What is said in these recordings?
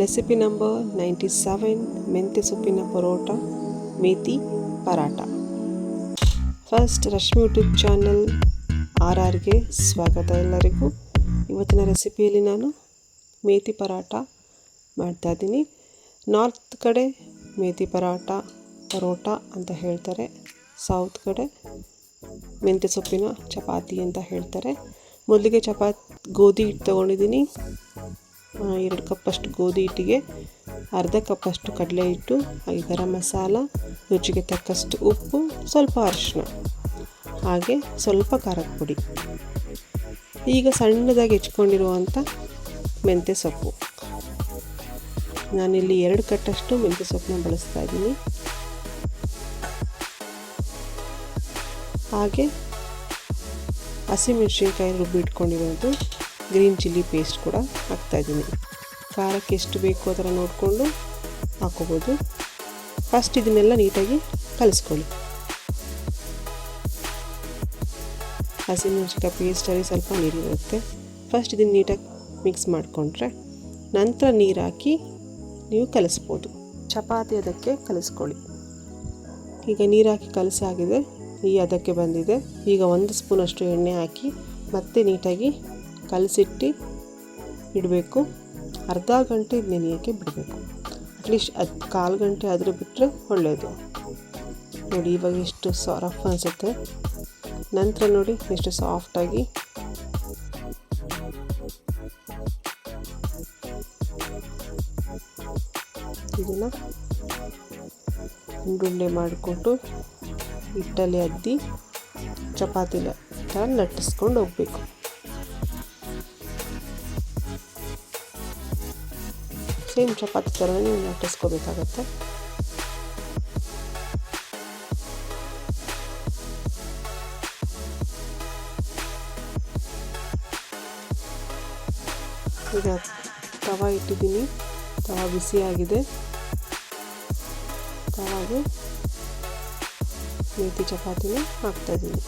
Recipe number ninety seven ಮೆಂತ್ಯ ಸೊಪ್ಪಿನ paratha, methi paratha first Rashmi YouTube channel R ಆರ್ಗೆ ಸ್ವಾಗತ ಎಲ್ಲರಿಗೂ. ಇವತ್ತಿನ ರೆಸಿಪಿಯಲ್ಲಿ ನಾನು ಮೇತಿ ಪರಾಟ ಮಾಡ್ತಾಯಿದ್ದೀನಿ ನಾರ್ತ್ ಕಡೆ ಮೇತಿ ಪರಾಟ ಪರೋಟ ಅಂತ ಹೇಳ್ತಾರೆ. ಸೌತ್ ಕಡೆ ಮೆಂತ್ಯ ಸೊಪ್ಪಿನ ಚಪಾತಿ ಅಂತ ಹೇಳ್ತಾರೆ. ಮೊದಲಿಗೆ ಚಪಾತಿ ಗೋಧಿ ಹಿಟ್ಟು ತೊಗೊಂಡಿದ್ದೀನಿ. ಎರಡು ಕಪ್ಪಷ್ಟು ಗೋಧಿ ಹಿಟ್ಟಿಗೆ, ಅರ್ಧ ಕಪ್ಪಷ್ಟು ಕಡಲೆ ಹಿಟ್ಟು, ಹಾಗೆ ಗರಂ ಮಸಾಲ, ರುಚಿಗೆ ತಕ್ಕಷ್ಟು ಉಪ್ಪು, ಸ್ವಲ್ಪ ಅರಿಶಿನ ಹಾಗೆ ಸ್ವಲ್ಪ ಖಾರದ ಪುಡಿ. ಈಗ ಸಣ್ಣದಾಗಿ ಹೆಚ್ಕೊಂಡಿರುವಂಥ ಮೆಂತ್ಯ ಸೊಪ್ಪು. ನಾನಿಲ್ಲಿ ಎರಡು ಕಟ್ಟಷ್ಟು ಮೆಂತ್ಯ ಸೊಪ್ಪನ್ನ ಬಳಸ್ತಾ ಇದ್ದೀನಿ. ಹಾಗೆ ಹಸಿಮೆಣಸಿನ್ಕಾಯಿ ರುಬ್ಬಿ ಇಟ್ಕೊಂಡಿರೋದು. ಗ್ರೀನ್ ಚಿಲ್ಲಿ ಪೇಸ್ಟ್ ಕೂಡ ಹಾಕ್ತಾಯಿದ್ದೀನಿ ಖಾರಕ್ಕೆ ಎಷ್ಟು ಬೇಕು ಅದರ ನೋಡಿಕೊಂಡು ಹಾಕೋಬೋದು ಫಸ್ಟ್ ಇದನ್ನೆಲ್ಲ ನೀಟಾಗಿ ಕಲಿಸ್ಕೊಳ್ಳಿ. ಹಸಿಮೆಣ್ಸಿನ್ಕಾಯಿ ಪೇಸ್ಟಲ್ಲಿ ಸ್ವಲ್ಪ ನೀರಿರುತ್ತೆ ಫಸ್ಟ್ ಇದನ್ನು ನೀಟಾಗಿ ಮಿಕ್ಸ್ ಮಾಡಿಕೊಂಡ್ರೆ ನಂತರ ನೀರು ಹಾಕಿ ನೀವು ಕಲಿಸ್ಬೋದು. ಚಪಾತಿ ಅದಕ್ಕೆ ಕಲಿಸ್ಕೊಳ್ಳಿ. ಈಗ ನೀರು ಹಾಕಿ ಕಲಸಾಗಿದೆ ಈ ಅದಕ್ಕೆ ಬಂದಿದೆ. ಈಗ ಒಂದು ಸ್ಪೂನಷ್ಟು ಎಣ್ಣೆ ಹಾಕಿ ಮತ್ತೆ ನೀಟಾಗಿ ಕಲಸಿಟ್ಟು ಇಡಬೇಕು. ಅರ್ಧ ಗಂಟೆ ನೆನೆಯೋಕ್ಕೆ ಬಿಡಬೇಕು? ಅಟ್ಲೀಸ್ಟ್ ಅದು ಕಾಲು ಗಂಟೆ ಆದರೂ ಬಿಟ್ಟರೆ ಒಳ್ಳೆಯದು ನೋಡಿ, ಇವಾಗ ಎಷ್ಟು ಸಾ ರಫ್ ಅನಿಸುತ್ತೆ. ನಂತರ ನೋಡಿ, ಎಷ್ಟು ಸಾಫ್ಟಾಗಿ ಇದನ್ನು ಉಂಡುಂಡೆ ಮಾಡಿಕೊಟ್ಟು ಹಿಟ್ಟಲ್ಲಿ ಅದ್ದಿ ಚಪಾತಿಲ ಥರ ಲಟ್ಟಿಸ್ಕೊಂಡು ಹೋಗಬೇಕು. ಸೇಮ್ ಚಪಾತಿ ಥರನೇ ನೀವು ಲಟ್ಟಿಸ್ಕೋಬೇಕಾಗತ್ತೆ ಈಗ ತವ ಇಟ್ಟಿದ್ದೀನಿ ತವ ಬಿಸಿಯಾಗಿದೆ ತವಾಗೆ ಮೇತಿ ಚಪಾತಿನ ಹಾಕ್ತಾಯಿದ್ದೀನಿ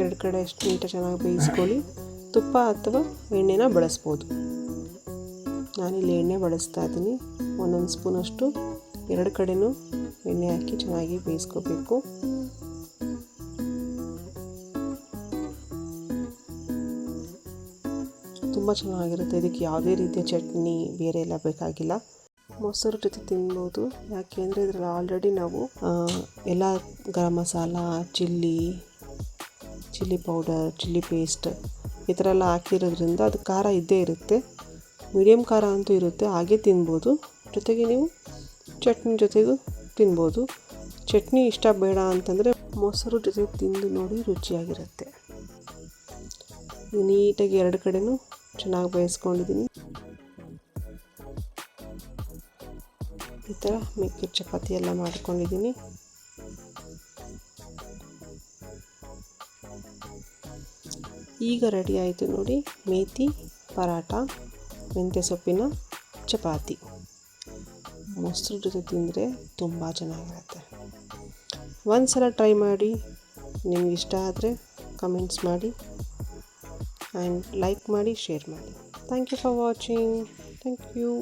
ಎರಡು ಕಡೆ ಅಷ್ಟು ನೀಟಾಗಿ ಚೆನ್ನಾಗಿ ಬೇಯಿಸ್ಕೊಳ್ಳಿ. ತುಪ್ಪ ಅಥವಾ ಎಣ್ಣೆನ ಬಳಸ್ಬೋದು. ನಾನಿಲ್ಲಿ ಎಣ್ಣೆ ಬಳಸ್ತಾ ಇದ್ದೀನಿ. ಒಂದೊಂದು ಸ್ಪೂನಷ್ಟು ಎರಡು ಕಡೆನೂ ಎಣ್ಣೆ ಹಾಕಿ ಚೆನ್ನಾಗಿ ಬೇಯಿಸ್ಕೋಬೇಕು. ತುಂಬ ಚೆನ್ನಾಗಿರುತ್ತೆ. ಇದಕ್ಕೆ ಯಾವುದೇ ರೀತಿಯ ಚಟ್ನಿ ಬೇರೆ ಎಲ್ಲ ಬೇಕಾಗಿಲ್ಲ. ಮೊಸರು ಜೊತೆ ತಿನ್ಬೋದು. ಯಾಕೆಂದರೆ ಇದರಲ್ಲಿ ಆಲ್ರೆಡಿ ನಾವು ಎಲ್ಲ garam masala, chilli chilli powder, chilli paste ಈ ಥರ ಎಲ್ಲ ಹಾಕಿರೋದ್ರಿಂದ ಅದು ಖಾರ ಇದ್ದೇ ಇರುತ್ತೆ. ಮೀಡಿಯಮ್ ಖಾರ ಅಂತೂ ಇರುತ್ತೆ, ಹಾಗೆ ತಿನ್ಬೋದು. ಜೊತೆಗೆ ನೀವು ಚಟ್ನಿ ಜೊತೆಗೂ ತಿನ್ಬೋದು. ಚಟ್ನಿ ಇಷ್ಟ ಬೇಡ ಅಂತಂದರೆ ಮೊಸರು ಜೊತೆ ತಿಂದು ನೋಡಿ ರುಚಿಯಾಗಿರುತ್ತೆ. ನೀಟಾಗಿ ಎರಡು ಕಡೆನೂ ಚೆನ್ನಾಗಿ ಬೇಯಿಸ್ಕೊಂಡಿದ್ದೀನಿ. ಈ ಥರ ಮಿಕ್ಕಿ ಚಪಾತಿ ಎಲ್ಲ ಮಾಡ್ಕೊಂಡಿದ್ದೀನಿ. ಈಗ ರೆಡಿ ಆಯಿತು ನೋಡಿ. ಮೇತಿ ಪರಾಟ ಮೆಂತ್ಯ ಸೊಪ್ಪಿನ ಚಪಾತಿ. ಮೊಸರು ಜೊತೆ ತಿಂದರೆ ತುಂಬ ಚೆನ್ನಾಗಿರುತ್ತೆ. ಒಂದು ಸಲ ಟ್ರೈ ಮಾಡಿ. ನಿಮ್ಗೆ ಇಷ್ಟ ಆದರೆ ಕಮೆಂಟ್ಸ್ ಮಾಡಿ. ಆ್ಯಂಡ್ ಲೈಕ್ ಮಾಡಿ ಶೇರ್ ಮಾಡಿ. Thank you for watching thank you